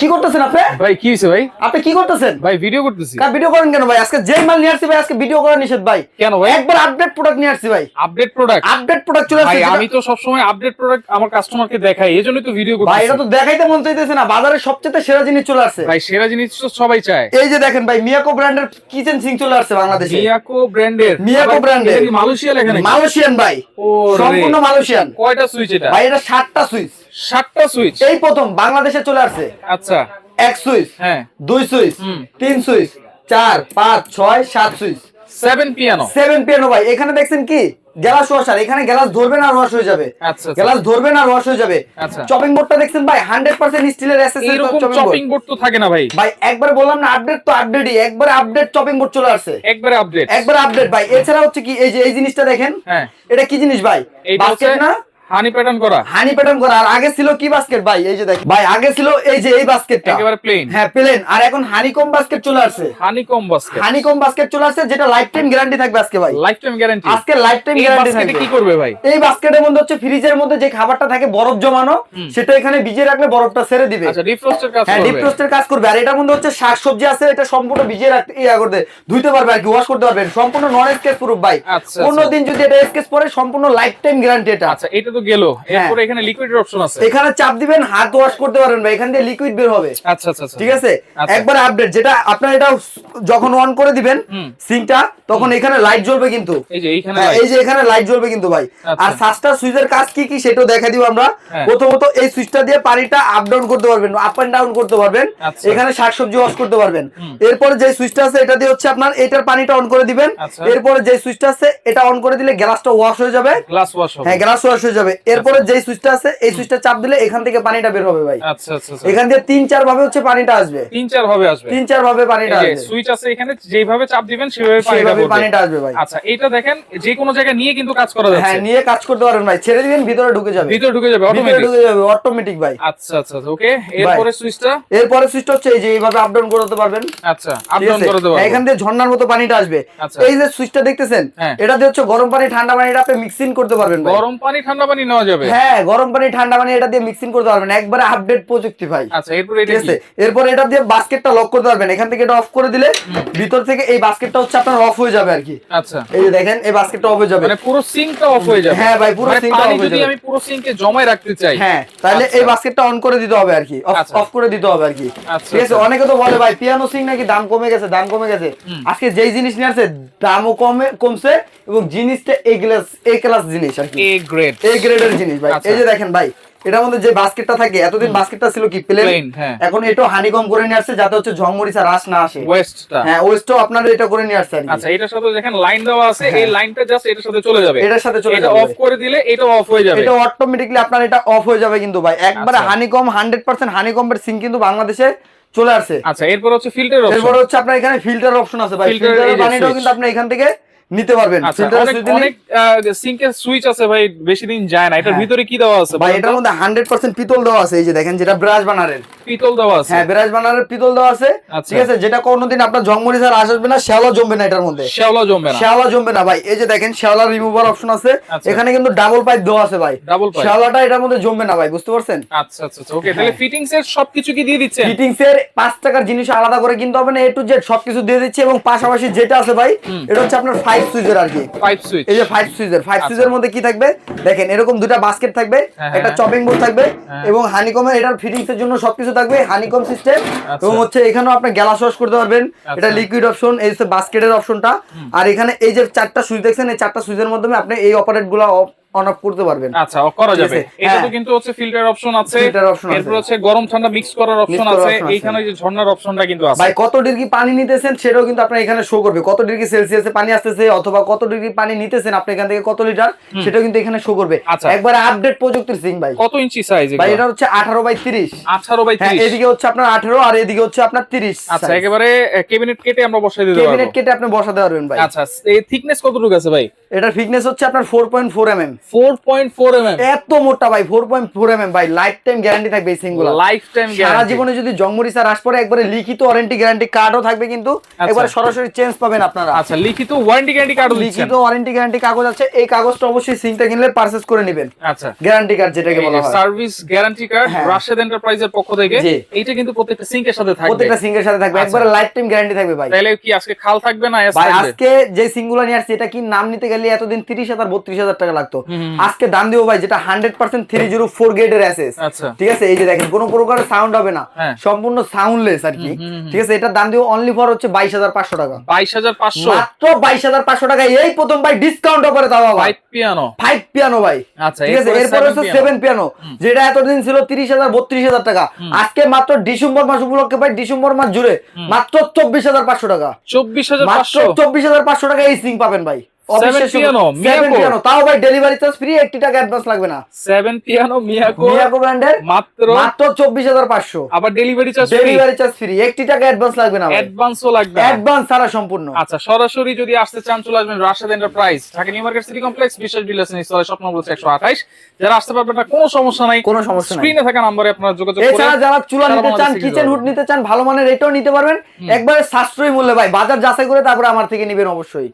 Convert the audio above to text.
কি করতেছেন আপনি? ভাই কি হয়েছে ভাই? আপনি কি করতেছেন? ভাই ভিডিও করতেছি। কার ভিডিও করেন কেন ভাই? আজকে যে মাল নিয়ে আসছি ভাই আজকে ভিডিও করা নিষেধ ভাই। কেন ভাই? একবার আপডেট প্রোডাক্ট নিয়ে আসছি ভাই। আপডেট প্রোডাক্ট আপডেট প্রোডাক্ট চলে আসছে আমি তো সবসময় আপডেট প্রোডাক্ট আমার কাস্টমারকে দেখাই এই জন্যই তো ভিডিও করতেছি। ভাই এটা তো দেখাইতে মন চাইতেছে না বাজারে সবচেয়ে সেরা জিনিস চলে আসছে। ভাই সেরা জিনিস তো সবাই চায়। এই যে দেখেন ভাই মিয়াকো ব্র্যান্ডের কিচেন সিং চলে আসছে বাংলাদেশে। মিয়াকো ব্র্যান্ডের মিয়াকো brand-এর। মালয়েশিয়া লেখা নাকি? মালয়েশিয়ান ভাই। ও সম্পূর্ণ মালয়েশিয়ান কয়টা সুইচ এটা? ভাই এটা সাতটা সুইচ সাতটা সুইচ এই প্রথম বাংলাদেশে চলে আসছে। আচ্ছা। এক সুইচ হ্যাঁ। দুই সুইচ তিন সুইচ চার পাঁচ ছয় সাত switch seven piano seven piano ভাই এখানে দেখছেন কি? গ্লাস ওয়াশার এখানে গ্লাস ধরবে না ওয়াশ হয়ে যাবে। আচ্ছা আচ্ছা। গ্লাস ধরবে না ওয়াশ হয়ে যাবে। আচ্ছা। চপিং বোর্ডটা দেখছেন ভাই হান্ড্রেড পার্সেন্ট স্টিলের SSL chopping chopping board board তো থাকে না ভাই। ভাই একবার বললাম না আপডেট তো আপডেটই একবার আপডেট চপিং বোর্ড চলে আসছে। একবারে আপডেট একবার আপডেট ভাই। এছাড়া হচ্ছে কি এই যে এই জিনিসটা দেখেন। হ্যাঁ। এটা কি জিনিস ভাই? বাস্কেট না? হানি প্যাটার্ন করা। হানি প্যাটার্ন করা। আর আগে ছিল কি বাস্কেট ভাই? এই যে দেখ ভাই আগে ছিল এই যে এই বাস্কেটটা একেবারে প্লেন হ্যাঁ প্লেন আর এখন বাস্কেট চলে আসছে। বাস্কেট বাস্কেট চলে আসছে যেটা লাইফ টাইম গ্যারান্টি থাকবে আজকে ভাই। লাইফ টাইম গ্যারান্টি আজকে লাইফ টাইম গ্যারান্টি থাকবে। কি করবে ভাই? এই বাস্কেটের মধ্যে হচ্ছে ফ্রিজের মধ্যে যে খাবারটা থাকে বরফ জমানো সেটা এখানে ভিজিয়ে রাখলে বরফটা ছেড়ে দিবে। আচ্ছা ডিফ্রস্টের কাজ হ্যাঁ ডিপ করবে কাজ করবে। আর এটার মধ্যে হচ্ছে শাকসবজি আছে এটা সম্পূর্ণ ভিজিয়ে রাখতে ইয়া করতে ধুইতে পারবে আর কি ওয়াশ করতে পারবেন সম্পূর্ণ নন স্কেচ প্রুফ ভাই। আচ্ছা, আচ্ছা। দিন যদি এটা স্কেচ পরে সম্পূর্ণ লাইফ টাইম গ্যারান্টি এটা। আচ্ছা এটা তো গেল। হ্যাঁ। এরপরে এখানে লিকুইডের অপশন আছে। এখানে চাপ দিবেন হাত ওয়াশ করতে পারবেন ভাই এখান দিয়ে লিকুইড বের হবে। আচ্ছা আচ্ছা আচ্ছা। ঠিক আছে? আচ্ছা। একবার আপডেট যেটা আপনার এটা যখন অন করে দিবেন সিঙ্কটা তখন এখানে লাইট জ্বলবে কিন্তু। এই যে এইখানে হ্যাঁ, এই যে এখানে লাইট জ্বলবে কিন্তু ভাই। আচ্ছা। আর সাতটা সুইচের কাজ কি কি সেটাও দেখা দিব আমরা। হ্যাঁ। প্রথমত এই সুইচটা দিয়ে পানিটা আপ ডাউন করতে পারবেন আপ এন্ড ডাউন করতে পারবেন। আচ্ছা। এখানে শাকসবজি ওয়াশ করতে পারবেন। এরপর যে সুইচটা আছে এটা দিয়ে হচ্ছে আপনার এটার পানিটা অন করে দিবেন। এরপর যে সুইচটা আছে এটা অন করে দিলে গ্লাসটা ওয়াশ হয়ে যাবে। গ্লাস ওয়াশ হবে। হ্যাঁ গ্লাস ওয়াশ হয়ে যাবে। এরপরে যে সুইচটা আছে এই সুইচটা চাপ দিলে এখান থেকে পানিটা বের হবে ভাই। আচ্ছা আচ্ছা আচ্ছা। এখান দিয়ে তিন চার ভাবে হচ্ছে পানিটা আসবে। তিন চার ভাবে আসবে। তিন চার ভাবে পানিটা আসবে। সুইচ আছে এখানে যেভাবে চাপ দিবেন সেভাবে পানিটা পড়বে। পানিটা আসবে ভাই। আচ্ছা এটা দেখেন যে কোনো জায়গায় নিয়ে কিন্তু কাজ করা যাচ্ছে। হ্যাঁ নিয়ে কাজ করতে পারবেন ভাই। ছেড়ে দিবেন ভিতরে ঢুকে যাবে। ভিতরে ঢুকে যাবে ভিতরে অটোমেটিক ঢুকে যাবে অটোমেটিক ভাই। আচ্ছা আচ্ছা ওকে এরপরে সুইচটা? এরপরে সুইচটা হচ্ছে এই যে এইভাবে আপ ডাউন করতে পারবেন। আচ্ছা আপ ডাউন আছে? করে দেবো এখান দিয়ে ঝর্ণার মতো পানিটা আসবে। আচ্ছা। এই যে সুইচটা দেখতেছেন হ্যাঁ। এটা দিয়ে হচ্ছে গরম পানি ঠান্ডা পানিটা আপনি মিক্সিং করতে পারবেন ভাই। গরম পানি ঠান্ডা পানি নেওয়া যাবে? হ্যাঁ গরম পানি ঠান্ডা পানি এটা দিয়ে মিক্সিং করতে পারবেন। একবারে আপডেট প্রযুক্তি ভাই। আচ্ছা এরপরে এটা আছে? এরপর এটা দিয়ে বাস্কেটটা লক করতে পারবেন। এখান থেকে এটা অফ করে দিলে ভিতর থেকে এই বাস্কেটটা হচ্ছে আপনার অফ হয়ে যাবে আর কি আচ্ছা। এই যে দেখেন এই বাস্কেটটা অফ হয়ে যাবে। মানে পুরো সিঙ্কটা অফ হয়ে যাবে। হ্যাঁ ভাই, পুরো মানে সিঙ্কটা পানি off হয়ে যদি যাবে। আমি পুরো সিঙ্কে জমায় রাখতে চাই। হ্যাঁ তাহলে আচ্ছা। এই বাস্কেটটা অন করে দিতে হবে আর কি। অফ করে দিতে হবে আর কি আচ্ছা, ঠিক আছে? আচ্ছা। অনেকে তো বলে ভাই পিয়ানো সিং নাকি দাম কমে গেছে দাম কমে গেছে। আজকে যেই জিনিস নিয়ে আসছে দামও কমে কমছে এবং জিনিসটা এ ক্লাস এ ক্লাস জিনিস আর কি এ গ্রেড এ গ্রেডের জিনিস ভাই। আচ্ছা। এই যে দেখেন ভাই এটার মধ্যে যে বাস্কেটটা থাকে এতদিন বাস্কেটটা ছিল কি প্লেন হ্যাঁ। এখন এটা হানিকম করে নিয়ে আসছে যাতে হচ্ছে ঝংমরিচা রাস না আসে। ওয়েস্টটা হ্যাঁ ওয়েস্টও আপনারা এটা করে নিয়ে আসছে আচ্ছা এটার সাথে দেখেন লাইন দেওয়া আছে এই লাইনটা জাস্ট এটার সাথে চলে যাবে। এটার সাথে চলে এটা যাবে। অফ করে দিলে এটা অফ হয়ে যাবে। এটা অটোমেটিকলি আপনার এটা অফ হয়ে যাবে কিন্তু ভাই। একবারে। হানিকম হান্ড্রেড পার্সেন্ট হানিকমের সিং কিন্তু বাংলাদেশে চলে আসছে। আচ্ছা এরপর হচ্ছে ফিল্টার অপশন এরপর হচ্ছে আপনার এখানে ফিল্টার অপশন আছে ভাই। ফিল্টারের পানিটাও কিন্তু আপনি এখান থেকে নিতে পারবেন। অনেক অনেক সিঙ্কের সুইচ আছে ভাই বেশি দিন যায় না। এটার হ্যাঁ। ভিতরে কি দেওয়া আছে ভাই এটার মধ্যে হান্ড্রেড পার্সেন্ট পিতল দেওয়া আছে এই যে দেখেন যেটা ব্রাশ বানারের। পিতল দেওয়া আছে। হ্যাঁ ব্রাশ বানারের পিতল দেওয়া আছে। ঠিক আছে যেটা কোনোদিন আপনার জংমরি স্যার আসবে না শ্যাওলা জমবে না এটার মধ্যে। শ্যাওলা জমবে না। শ্যাওলা জমবে না ভাই। এই যে দেখেন শ্যাওলা রিমুভার অপশন আছে। আচ্ছা। এখানে কিন্তু ডাবল পাইপ দেওয়া আছে ভাই। Pipe। শ্যাওলাটা এটার মধ্যে জমবে না ভাই বুঝতে পারছেন? আচ্ছা আচ্ছা ওকে তাহলে ফিটিংস এর সবকিছু কি দিয়ে দিচ্ছেন? ফিটিংস এর পাঁচ টাকার জিনিস আলাদা করে কিনতে হবে না এ টু জেড সবকিছু দিয়ে দিচ্ছে এবং পাশাপাশি যেটা আছে ভাই এটা হচ্ছে আপনার ফাইভ সুইচের আর কি এই যে ফাইভ সুইচের ফাইভ আচ্ছা। মধ্যে কি থাকবে দেখেন এরকম দুটা বাস্কেট থাকবে হ্যাঁ, একটা হ্যাঁ। চপিং বোর্ড থাকবে হ্যাঁ। এবং হানিকমের এটার ফিটিংস এর জন্য সবকিছু থাকবে হানিকম সিস্টেম আচ্ছা। এবং হচ্ছে এখানেও আপনি গ্যালাস ওয়াশ করতে পারবেন আচ্ছা। এটা লিকুইড অপশন এই হচ্ছে বাস্কেটের অপশনটা আর এখানে এই যে চারটা সুইচ দেখছেন এই চারটা সুইচের মাধ্যমে আপনি এই অপারেটগুলো অন অফ করতে পারবেন। আচ্ছা করা যাবে। এটা তো হ্যাঁ। কিন্তু হচ্ছে ফিল্টার অপশন আছে। Filter option এরপর হচ্ছে গরম ঠান্ডা মিক্স করার অপশন আছে। এইখানে যে ঝর্ণার অপশনটা কিন্তু আছে। ভাই কত ডিগ্রি পানি নিতেছেন সেটাও কিন্তু আপনার এখানে শো করবে। কত ডিগ্রি সেলসিয়াসে পানি আসতেছে অথবা কত ডিগ্রি পানি নিতেছেন আপনি এখান থেকে কত লিটার সেটাও কিন্তু এখানে শো করবে। আচ্ছা। একবার আপডেট প্রযুক্তির সিং ভাই। কত ইঞ্চি সাইজ ভাই এটা হচ্ছে আঠারো বাই তিরিশ। 18 বাই হ্যাঁ 30 এদিকে হচ্ছে আপনার আঠারো আর এদিকে হচ্ছে আপনার তিরিশ আচ্ছা একেবারে ক্যাবিনেট কেটে আমরা বসাই দিতে কেটে আপনি বসাতে পারবেন ভাই। আচ্ছা এই থিকনেস কতটুকু আছে ভাই? এটার ফিটনেস হচ্ছে আপনার four point four M M four point four M M এত মোটা ভাই ফোর পয়েন্ট ফোর এম ভাই লাইফ টাইম গ্যারান্টি থাকবে এই সিঙ্গুলার লাইফ টাইম সারা জীবনে যদি জংমরিসা রাস পরে একবারে লিখিত ওয়ারেন্টি গ্যারান্টি কার্ডও থাকবে কিন্তু একবারে সরাসরি চেঞ্জ পাবেন আপনারা। আচ্ছা লিখিত ওয়ারেন্টি গ্যারান্টি কার্ড লিখিত ওয়ারেন্টি গ্যারান্টি কাগজ আছে এই কাগজটা অবশ্যই সিংটা কিনলে পারচেজ করে নেবেন। আচ্ছা। গ্যারান্টি কার্ড যেটাকে বলা হয়। Service guarantee card. রাশেদ এন্টারপ্রাইজের পক্ষ থেকে। এইটা কিন্তু প্রত্যেকটা সিঙ্কের সাথে থাকবে। প্রত্যেকটা সিঙ্গের সাথে থাকবে। আচ্ছা। একবারে লাইফ টাইম গ্যারান্টি থাকবে ভাই। তাহলে কি আজকে খাল থাকবে না? আজকে যে সিঙ্গুলার নিয়ে আসছে এটা কি নাম নিতে গেলে এতদিন তিরিশ হাজার বত্রিশ হাজার টাকা লাগতো। আজকে দাম দিব ভাই যেটা hundred percent three zero four গেটের অ্যাসেস ঠিক আছে? এই যে দেখেন কোনো প্রকারের সাউন্ড হবে না। হ্যাঁ। সম্পূর্ণ সাউন্ডলেস আর কি। ঠিক আছে? এটার দাম দিব অনলি ফর হচ্ছে বাইশ হাজার পাঁচশো টাকা। বাইশ হাজার পাঁচশো? মাত্র বাইশ হাজার পাঁচশো টাকা। এই প্রথম ভাই ডিসকাউন্ট অফারে দেওয়া ভাই। পিয়ানো ফাইভ পিয়ানো ভাই। আচ্ছা ঠিক আছে? এরপরে হচ্ছে সেভেন পিয়ানো যেটা এতদিন ছিল তিরিশ হাজার বত্রিশ হাজার টাকা। আজকে মাত্র ডিসেম্বর মাস উপলক্ষে ভাই ডিসেম্বর মাস জুড়ে মাত্র চব্বিশ হাজার পাঁচশো টাকা। চব্বিশ হাজার মাত্র চব্বিশ হাজার পাঁচশো টাকা এই সিং পাবেন ভাই। Seven piano, seven Miyako। Piano তাও ভাই ডেলিভারি চার্জ ফ্রি একটি টাকা অ্যাডভান্স লাগবে না। সেভেন পিয়ানো মিয়াকো মিয়াকো ব্র্যান্ডের মাত্র মাত্র চব্বিশ হাজার পাঁচশো। আবার delivery charge delivery charge free একটি টাকা অ্যাডভান্স লাগবে না অ্যাডভান্সও লাগবে অ্যাডভান্স ছাড়া সম্পূর্ণ। আচ্ছা সরাসরি যদি আসতে চান চলে আসবেন Rashed enterprise Dhaka new market city complex বিশেষ বিলাস নিস্তলে যারা আসতে পারবেন না কোনো সমস্যা নাই। কোনো সমস্যা নাই। স্ক্রিনে থাকা নাম্বারে আপনারা যোগাযোগ করে এছাড়া যারা চুলা নিতে চান কিচেন হুড নিতে চান ভালো মানের এটাও নিতে পারবেন। একবারে সাশ্রয়ী মূল্যে ভাই বাজার যাচাই করে তারপরে আমার থেকে নেবেন অবশ্যই।